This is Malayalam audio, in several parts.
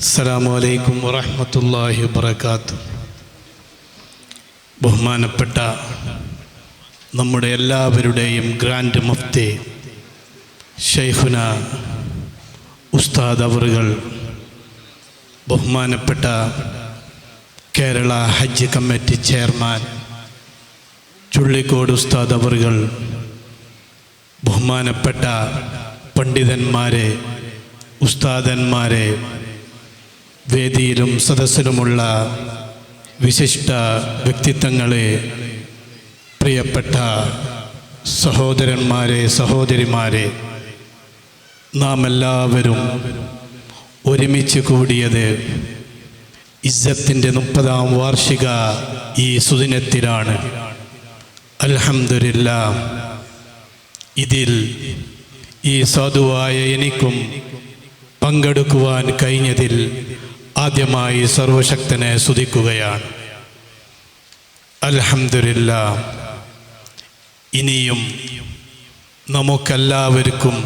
അസ്സലാമു അലൈക്കും വറഹ്മത്തുള്ളാഹി വബറകാത്തു. ബഹുമാനപ്പെട്ട നമ്മുടെ എല്ലാവരുടെയും ഗ്രാൻഡ് മുഫ്തി ഷെയ്ഖുന ഉസ്താദ് അവറുകൾ ബഹുമാനപ്പെട്ട കേരള ഹജ്ജ് കമ്മിറ്റി ചെയർമാൻ ചുള്ളിക്കോട് ഉസ്താദ് അവറുകൾ ബഹുമാനപ്പെട്ട പണ്ഡിതന്മാരെ ഉസ്താദന്മാരെ വേദിയിലും സദസ്സിലുമുള്ള വിശിഷ്ട വ്യക്തിത്വങ്ങളെ പ്രിയപ്പെട്ട സഹോദരന്മാരെ സഹോദരിമാരെ നാം എല്ലാവരും ഒരുമിച്ച് കൂടിയത് ഇസ്സത്തിന്റെ മുപ്പതാം വാർഷിക ഈ സുദിനത്തിലാണ്. അലഹമില്ല ഇതിൽ ഈ സാധുവായ എനിക്കും പങ്കെടുക്കുവാൻ കഴിഞ്ഞതിൽ ആദ്യമായി സർവശക്തനെ സ്തുതിക്കുകയാണ്. അലഹമില്ല ഇനിയും നമുക്കെല്ലാവർക്കും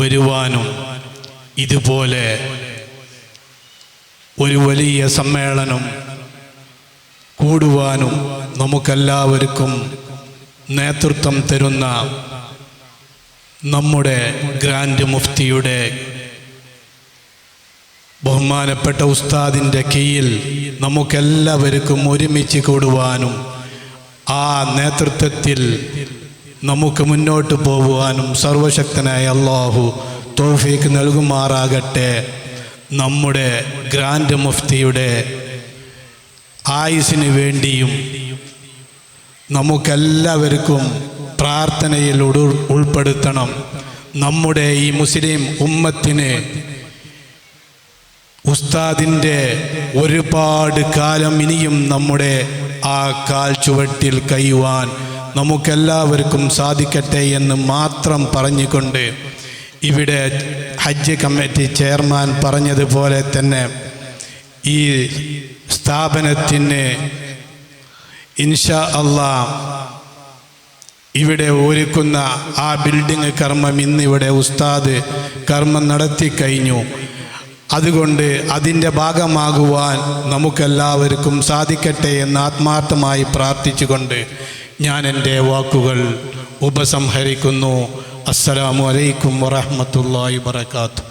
വരുവാനും ഇതുപോലെ ഒരു വലിയ സമ്മേളനം കൂടുവാനും നമുക്കെല്ലാവർക്കും നേതൃത്വം തരുന്ന നമ്മുടെ ഗ്രാൻഡ് മുഫ്തിയുടെ ബഹുമാനപ്പെട്ട ഉസ്താദിന്റെ കീഴിൽ നമുക്കെല്ലാവർക്കും ഒരുമിച്ച് കൂടുവാനും ആ നേതൃത്വത്തിൽ നമുക്ക് മുന്നോട്ട് പോകുവാനും സർവശക്തനായ അള്ളാഹു തോഫീക്ക് നൽകുമാറാകട്ടെ. നമ്മുടെ ഗ്രാൻഡ് മുഫ്തിയുടെ ആയുസിന് വേണ്ടിയും നമുക്കെല്ലാവർക്കും പ്രാർത്ഥനയിൽ ഉൾപ്പെടുത്തണം. നമ്മുടെ ഈ മുസ്ലിം ഉമ്മത്തിന് ഉസ്താദിന്റെ ഒരുപാട് കാലം ഇനിയും നമ്മുടെ ആ കാൽ ചുവട്ടിൽ കയ്യുവാൻ നമുക്കെല്ലാവർക്കും സാധിക്കട്ടെ എന്ന് മാത്രം പറഞ്ഞുകൊണ്ട് ഇവിടെ ഹജ്ജ് കമ്മിറ്റി ചെയർമാൻ പറഞ്ഞതുപോലെ തന്നെ ഈ സ്ഥാപനത്തിന് ഇൻഷാ അള്ളാ ഇവിടെ ഒരുക്കുന്ന ആ ബിൽഡിംഗ് കർമ്മം ഇന്നിവിടെ ഉസ്താദ് കർമ്മം നടത്തി കഴിഞ്ഞു. അതുകൊണ്ട് അതിന്റെ ഭാഗമാകുവാൻ നമുക്കെല്ലാവർക്കും സാധിക്കട്ടെ എന്ന് ആത്മാർത്ഥമായി പ്രാർത്ഥിച്ചുകൊണ്ട് ഞാൻ എന്റെ വാക്കുകൾ ഉപസംഹരിക്കുന്നു. അസ്സലാമു അലൈക്കും വറഹ്മത്തുള്ളാഹി വബറകാതുഹു.